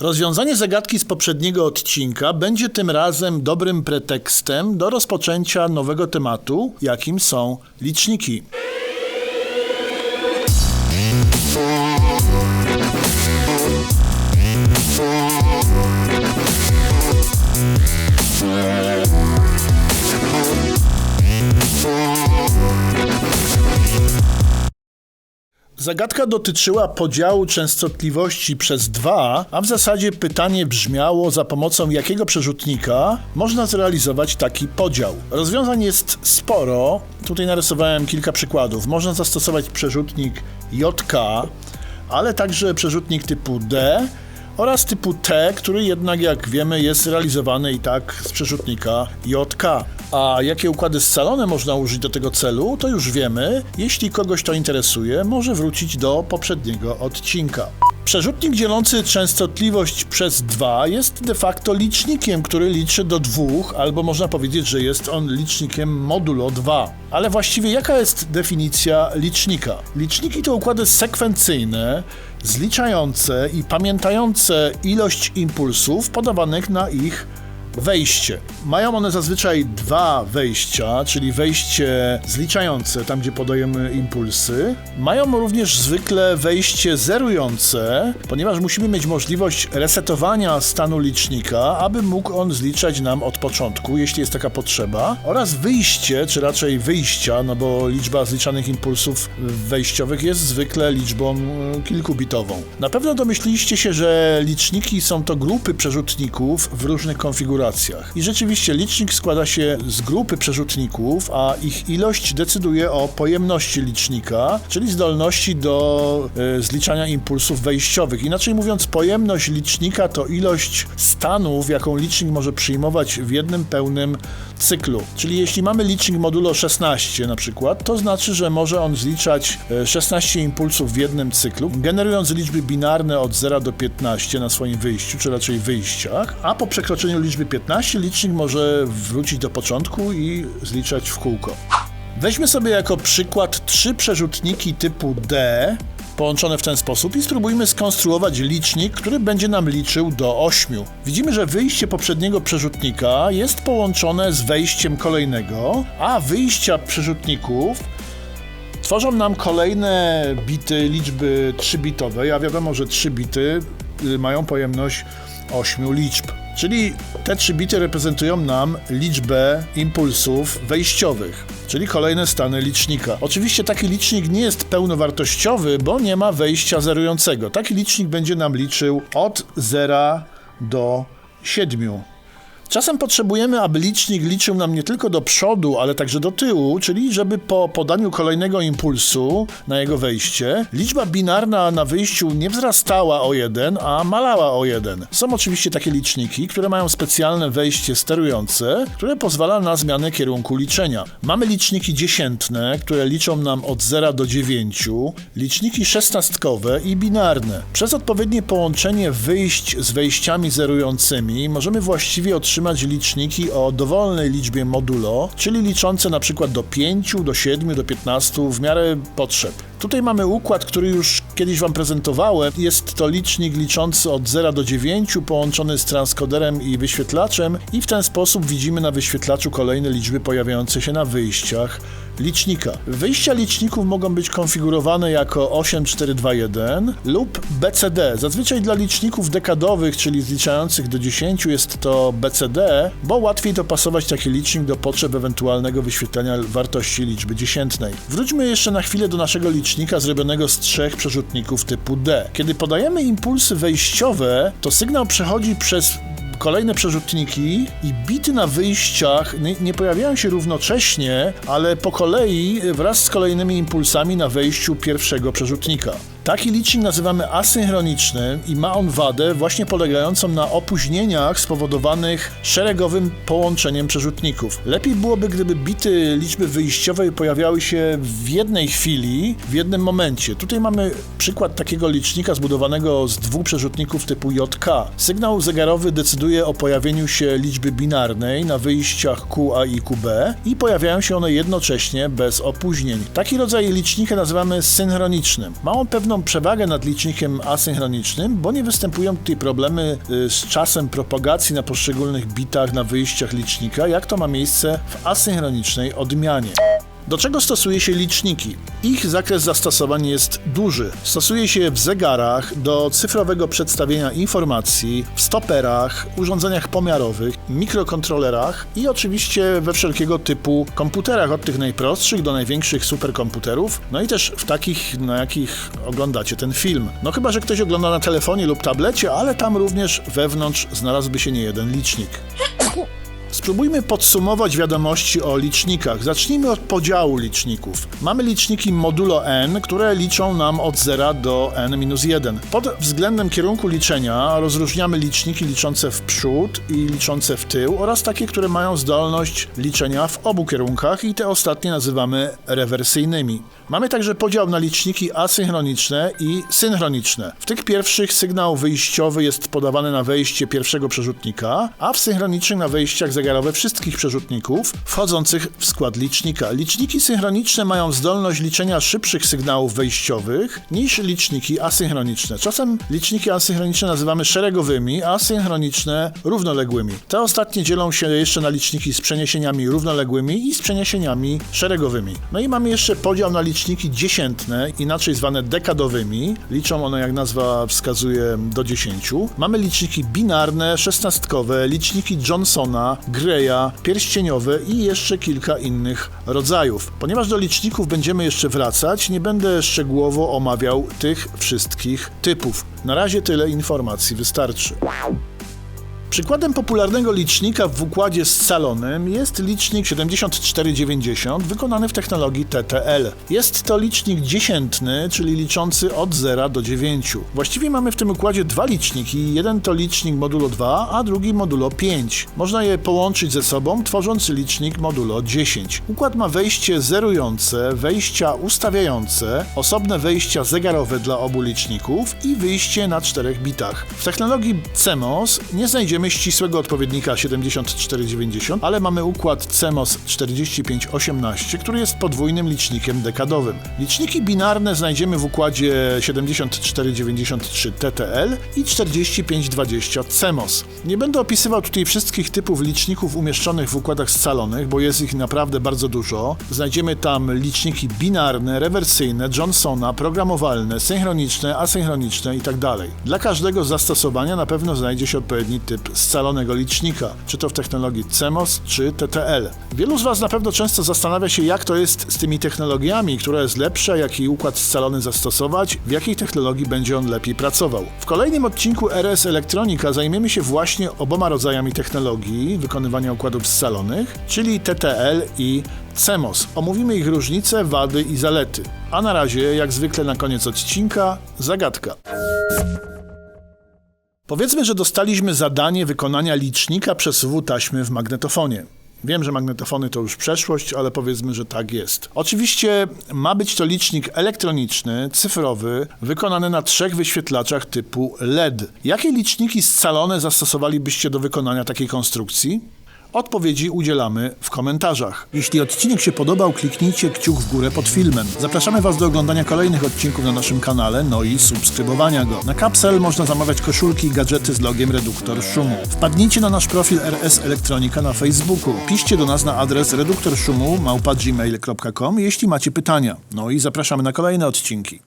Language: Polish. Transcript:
Rozwiązanie zagadki z poprzedniego odcinka będzie tym razem dobrym pretekstem do rozpoczęcia nowego tematu, jakim są liczniki. Zagadka dotyczyła podziału częstotliwości przez dwa, a w zasadzie pytanie brzmiało, za pomocą jakiego przerzutnika można zrealizować taki podział. Rozwiązań jest sporo. Tutaj narysowałem kilka przykładów. Można zastosować przerzutnik JK, ale także przerzutnik typu D oraz typu T, który jednak, jak wiemy, jest realizowany i tak z przerzutnika JK. A jakie układy scalone można użyć do tego celu, to już wiemy. Jeśli kogoś to interesuje, może wrócić do poprzedniego odcinka. Przerzutnik dzielący częstotliwość przez 2 jest de facto licznikiem, który liczy do dwóch, albo można powiedzieć, że jest on licznikiem modulo 2. Ale właściwie jaka jest definicja licznika? Liczniki to układy sekwencyjne, zliczające i pamiętające ilość impulsów podawanych na ich wejście. Mają one zazwyczaj dwa wejścia, czyli wejście zliczające, tam gdzie podajemy impulsy. Mają również zwykle wejście zerujące, ponieważ musimy mieć możliwość resetowania stanu licznika, aby mógł on zliczać nam od początku, jeśli jest taka potrzeba. Oraz wyjście, czy raczej wyjścia, no bo liczba zliczanych impulsów wejściowych jest zwykle liczbą e, kilkubitową. Na pewno domyśliliście się, że liczniki są to grupy przerzutników w różnych konfiguracjach. I rzeczywiście licznik składa się z grupy przerzutników, a ich ilość decyduje o pojemności licznika, czyli zdolności do e, zliczania impulsów wejściowych. Inaczej mówiąc, pojemność licznika to ilość stanów, jaką licznik może przyjmować w jednym pełnym cyklu. Czyli jeśli mamy licznik modulo 16 na przykład, to znaczy, że może on zliczać e, 16 impulsów w jednym cyklu, generując liczby binarne od 0 do 15 na swoim wyjściu, czy raczej wyjściach, a po przekroczeniu liczby 15 licznik może wrócić do początku i zliczać w kółko. Weźmy sobie jako przykład trzy przerzutniki typu D, połączone w ten sposób i spróbujmy skonstruować licznik, który będzie nam liczył do 8. Widzimy, że wyjście poprzedniego przerzutnika jest połączone z wejściem kolejnego, a wyjścia przerzutników tworzą nam kolejne bity liczby 3-bitowej, a wiadomo, że 3 bity y, mają pojemność 8 liczb. Czyli te 3 bity reprezentują nam liczbę impulsów wejściowych, czyli kolejne stany licznika. Oczywiście taki licznik nie jest pełnowartościowy, bo nie ma wejścia zerującego. Taki licznik będzie nam liczył od 0 do 7. Czasem potrzebujemy, aby licznik liczył nam nie tylko do przodu, ale także do tyłu, czyli żeby po podaniu kolejnego impulsu na jego wejście, liczba binarna na wyjściu nie wzrastała o 1, a malała o 1. Są oczywiście takie liczniki, które mają specjalne wejście sterujące, które pozwala na zmianę kierunku liczenia. Mamy liczniki dziesiętne, które liczą nam od 0 do 9, liczniki szesnastkowe i binarne. Przez odpowiednie połączenie wyjść z wejściami zerującymi możemy właściwie otrzymać liczniki o dowolnej liczbie modulo, czyli liczące przykład do 5, do 7, do 15 w miarę potrzeb. Tutaj mamy układ, który już kiedyś Wam prezentowałem. Jest to licznik liczący od 0 do 9, połączony z transkoderem i wyświetlaczem i w ten sposób widzimy na wyświetlaczu kolejne liczby pojawiające się na wyjściach licznika. Wyjścia liczników mogą być konfigurowane jako 8421 lub BCD. Zazwyczaj dla liczników dekadowych, czyli zliczających do 10 jest to BCD, bo łatwiej dopasować taki licznik do potrzeb ewentualnego wyświetlenia wartości liczby dziesiętnej. Wróćmy jeszcze na chwilę do naszego licznika zrobionego z trzech typu D. Kiedy podajemy impulsy wejściowe, to sygnał przechodzi przez kolejne przerzutniki i bity na wyjściach nie, nie, pojawiają się równocześnie, ale po kolei wraz z kolejnymi impulsami na wejściu pierwszego przerzutnika. Taki licznik nazywamy asynchronicznym i ma on wadę właśnie polegającą na opóźnieniach spowodowanych szeregowym połączeniem przerzutników. Lepiej byłoby, gdyby bity liczby wyjściowej pojawiały się w jednej chwili, w jednym momencie. Tutaj mamy przykład takiego licznika zbudowanego z dwóch przerzutników typu JK. Sygnał zegarowy decyduje o pojawieniu się liczby binarnej na wyjściach QA i QB i pojawiają się one jednocześnie bez opóźnień. Taki rodzaj licznika nazywamy synchronicznym. Ma on pewną przewagę nad licznikiem asynchronicznym, bo nie występują tutaj problemy y, z czasem propagacji na poszczególnych bitach na wyjściach licznika, jak to ma miejsce w asynchronicznej odmianie. Do czego stosuje się liczniki? Ich zakres zastosowań jest duży. Stosuje się w zegarach, do cyfrowego przedstawienia informacji, w stoperach, urządzeniach pomiarowych, mikrokontrolerach i oczywiście we wszelkiego typu komputerach, od tych najprostszych do największych superkomputerów, no i też w takich, na jakich oglądacie ten film. No chyba, że ktoś ogląda na telefonie lub tablecie, ale tam również wewnątrz znalazłby się niejeden licznik. Spróbujmy podsumować wiadomości o licznikach. Zacznijmy od podziału liczników. Mamy liczniki modulo n, które liczą nam od 0 do n-1. Pod względem kierunku liczenia rozróżniamy liczniki liczące w przód i liczące w tył oraz takie, które mają zdolność liczenia w obu kierunkach i te ostatnie nazywamy rewersyjnymi. Mamy także podział na liczniki asynchroniczne i synchroniczne. W tych pierwszych sygnał wyjściowy jest podawany na wejście pierwszego przerzutnika, a w synchronicznych na wejściach zegarowe wszystkich przerzutników wchodzących w skład licznika. Liczniki synchroniczne mają zdolność liczenia szybszych sygnałów wejściowych niż liczniki asynchroniczne. Czasem liczniki asynchroniczne nazywamy szeregowymi, a synchroniczne równoległymi. Te ostatnie dzielą się jeszcze na liczniki z przeniesieniami równoległymi i z przeniesieniami szeregowymi. No i mamy jeszcze podział na liczniki dziesiętne, inaczej zwane dekadowymi. Liczą one, jak nazwa wskazuje, do 10. Mamy liczniki binarne, szesnastkowe, liczniki Johnsona, Greya, pierścieniowe i jeszcze kilka innych rodzajów. Ponieważ do liczników będziemy jeszcze wracać, nie będę szczegółowo omawiał tych wszystkich typów. Na razie tyle informacji wystarczy. Przykładem popularnego licznika w układzie scalonym jest licznik 7490 wykonany w technologii TTL. Jest to licznik dziesiętny, czyli liczący od 0 do 9. Właściwie mamy w tym układzie dwa liczniki. Jeden to licznik modulo 2, a drugi modulo 5. Można je połączyć ze sobą, tworząc licznik modulo 10. Układ ma wejście zerujące, wejścia ustawiające, osobne wejścia zegarowe dla obu liczników i wyjście na czterech bitach. W technologii CMOS nie znajdziemy ścisłego odpowiednika 7490, ale mamy układ CMOS 4518, który jest podwójnym licznikiem dekadowym. Liczniki binarne znajdziemy w układzie 7493 TTL i 4520 CMOS. Nie będę opisywał tutaj wszystkich typów liczników umieszczonych w układach scalonych, bo jest ich naprawdę bardzo dużo. Znajdziemy tam liczniki binarne, rewersyjne, Johnsona, programowalne, synchroniczne, asynchroniczne itd. Dla każdego zastosowania na pewno znajdzie się odpowiedni typ scalonego licznika, czy to w technologii CMOS, czy TTL. Wielu z Was na pewno często zastanawia się, jak to jest z tymi technologiami, która jest lepsza, jaki układ scalony zastosować, w jakiej technologii będzie on lepiej pracował. W kolejnym odcinku RS Elektronika zajmiemy się właśnie oboma rodzajami technologii wykonywania układów scalonych, czyli TTL i CMOS. Omówimy ich różnice, wady i zalety. A na razie, jak zwykle na koniec odcinka, zagadka. Powiedzmy, że dostaliśmy zadanie wykonania licznika przesuwu taśmy w magnetofonie. Wiem, że magnetofony to już przeszłość, ale powiedzmy, że tak jest. Oczywiście ma być to licznik elektroniczny, cyfrowy, wykonany na trzech wyświetlaczach typu LED. Jakie liczniki scalone zastosowalibyście do wykonania takiej konstrukcji? Odpowiedzi udzielamy w komentarzach. Jeśli odcinek się podobał, kliknijcie kciuk w górę pod filmem. Zapraszamy Was do oglądania kolejnych odcinków na naszym kanale, no i subskrybowania go. Na Capsel można zamawiać koszulki i gadżety z logiem Reduktor Szumu. Wpadnijcie na nasz profil RS Elektronika na Facebooku. Piszcie do nas na adres reduktorszumu małpa gmail.com, jeśli macie pytania. No i zapraszamy na kolejne odcinki.